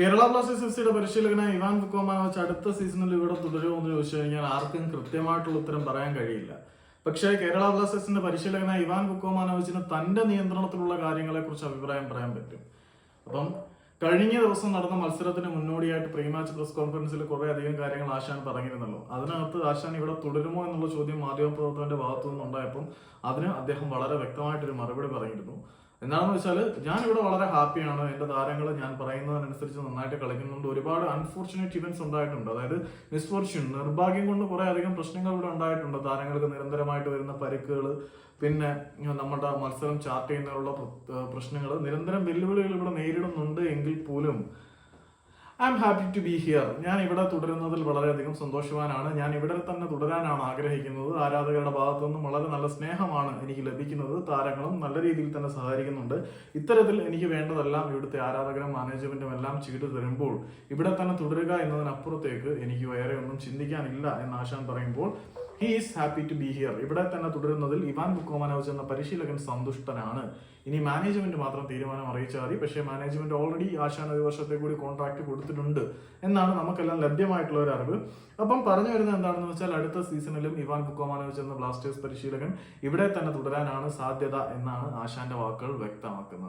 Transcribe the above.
Kerala Blasters F സിയുടെ പരിശീലകനായ Ivan കുക്കോമാനോച്ച് അടുത്ത സീസണിൽ ഇവിടെ തുടരുമെന്ന് ചോദിച്ചു കഴിഞ്ഞാൽ ആർക്കും കൃത്യമായിട്ടുള്ള ഉത്തരം പറയാൻ കഴിയില്ല. പക്ഷേ കേരള ബ്ലാസ്റ്റേഴ്സിന്റെ പരിശീലകനായ ഇവാൻ ബുക്കോമാനോവിച്ചിന് തന്റെ നിയന്ത്രണത്തിലുള്ള കാര്യങ്ങളെ കുറിച്ച് അഭിപ്രായം പറയാൻ പറ്റും. അപ്പം കഴിഞ്ഞ ദിവസം നടന്ന മത്സരത്തിന് മുന്നോടിയായിട്ട് പ്രീ മാച്ച് പ്രസ് കോൺഫറൻസിൽ കുറെ അധികം കാര്യങ്ങൾ ആശാൻ പറഞ്ഞിരുന്നല്ലോ. അതിനകത്ത് ആശാൻ ഇവിടെ തുടരുമോ എന്നുള്ള ചോദ്യം മാധ്യമപ്രവർത്തകന്റെ ഭാഗത്തു നിന്നുണ്ടായപ്പം അതിന് അദ്ദേഹം വളരെ വ്യക്തമായിട്ടൊരു മറുപടി പറഞ്ഞിരുന്നു. എന്താണെന്ന് വെച്ചാൽ ഞാൻ ഇവിടെ വളരെ ഹാപ്പിയാണ്. എന്റെ താരങ്ങൾ ഞാൻ പറയുന്നതിനനുസരിച്ച് നന്നായിട്ട് കളിക്കുന്നുണ്ട്. ഒരുപാട് അൺഫോർച്ചുനേറ്റ് ഇവന്റ്സ് ഉണ്ടായിട്ടുണ്ട്. അതായത് മിസ്ഫോർച്യൂൺ നിർഭാഗ്യം കൊണ്ട് കുറെ അധികം പ്രശ്നങ്ങൾ ഇവിടെ ഉണ്ടായിട്ടുണ്ട്. താരങ്ങൾക്ക് നിരന്തരമായിട്ട് വരുന്ന പരിക്കുകൾ പിന്നെ നമ്മുടെ മത്സരം ചാർട്ട് ചെയ്യുന്നതിനുള്ള പ്രശ്നങ്ങൾ നിരന്തരം വെല്ലുവിളികൾ ഇവിടെ നേരിടുന്നുണ്ട് എങ്കിൽ പോലും I am happy to be here ഞാൻ ഇവിടെ തുടരുന്നതിൽ വളരെയധികം സന്തോഷവാനാണ്. ഞാൻ ഇവിടെ തന്നെ തുടരാനാണ് ആഗ്രഹിക്കുന്നത്. ആരാധകരുടെ ഭാഗത്തു നിന്നും വളരെ നല്ല സ്നേഹമാണ് എനിക്ക് ലഭിക്കുന്നത്. താരങ്ങളും നല്ല രീതിയിൽ തന്നെ സഹകരിക്കുന്നുണ്ട്. ഇത്തരത്തിൽ എനിക്ക് വേണ്ടതെല്ലാം ഇവിടുത്തെ ആരാധകരും മാനേജ്മെന്റും എല്ലാം ചെയ്തു തരുമ്പോൾ ഇവിടെ തന്നെ തുടരുക എന്നതിനപ്പുറത്തേക്ക് എനിക്ക് വേറെ ഒന്നും ചിന്തിക്കാനില്ല എന്ന് ആശാൻ പറയുമ്പോൾ he is happy to be here ഇവിടെ തന്നെ തുടരുന്നതിൽ ഇവാൻ ബുക്കോമാനോസ് എന്ന പരിശീലകൻ സന്തുഷ്ടനാണ്. ഇനി മാനേജ്മെന്റ് മാത്രം തീരുമാനം അറിയിച്ചാൽ മതി. പക്ഷേ മാനേജ്മെന്റ് ഓൾറെഡി ആശാൻ ഒരു വർഷത്തെ കൂടി കോൺട്രാക്ട് കൊടുത്തിട്ടുണ്ട് എന്നാണ് നമുക്കെല്ലാം ലഭ്യമായിട്ടുള്ള ഒരു അറിവ്. അപ്പം പറഞ്ഞു വരുന്നത് എന്താണെന്ന് വെച്ചാൽ അടുത്ത സീസണിലും ഇവാൻ ബുക്കോമാനോസ് എന്ന ബ്ലാസ്റ്റേഴ്സ് പരിശീലകൻ ഇവിടെ തന്നെ തുടരാനാണ് സാധ്യത എന്നാണ് ആശാന്റെ വാക്കുകൾ വ്യക്തമാക്കുന്നത്.